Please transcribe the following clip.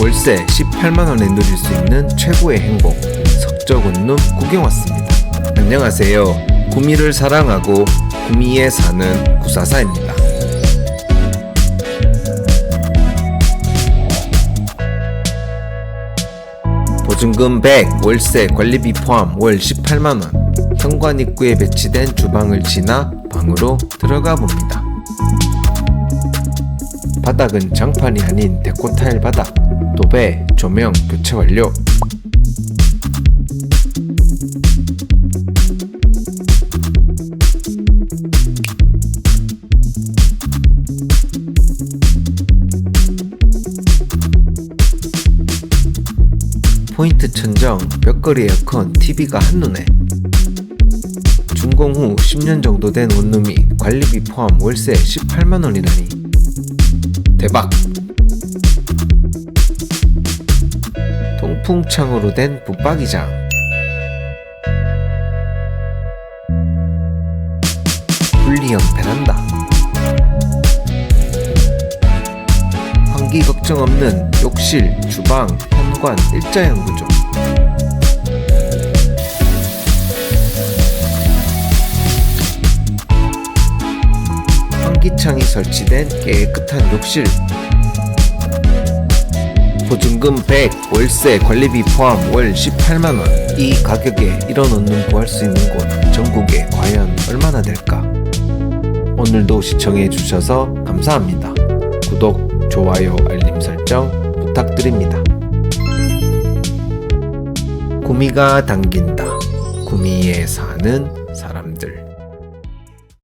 월세 18만원에 누릴 수 있는 최고의 행복 석적원룸 구경 왔습니다. 안녕하세요. 구미를 사랑하고 구미에 사는 구사사입니다. 보증금 100, 월세 관리비 포함 월 18만원. 현관 입구에 배치된 주방을 지나 방으로 들어가 봅니다 바닥은 장판이 아닌 데코 타일 바닥 도배, 조명 교체 완료. 포인트 천정, 벽걸이 에어컨, TV가 한눈에. 준공 후 10년 정도 된 원룸이 관리비 포함 월세 18만원이라니 대박. 통풍창으로 된 붙박이장. 분리형 베란다. 환기 걱정 없는 욕실, 주방, 현관 일자형 구조 환기창이 설치된 깨끗한 욕실. 보증금 100, 월세, 관리비 포함 월 18만원. 이 가격에 이런 원룸 구할 수 있는 곳 전국에 과연 얼마나 될까? 오늘도 시청해 주셔서 감사합니다. 구독, 좋아요, 알림 설정 부탁드립니다. 구미가 당긴다. 구미에 사는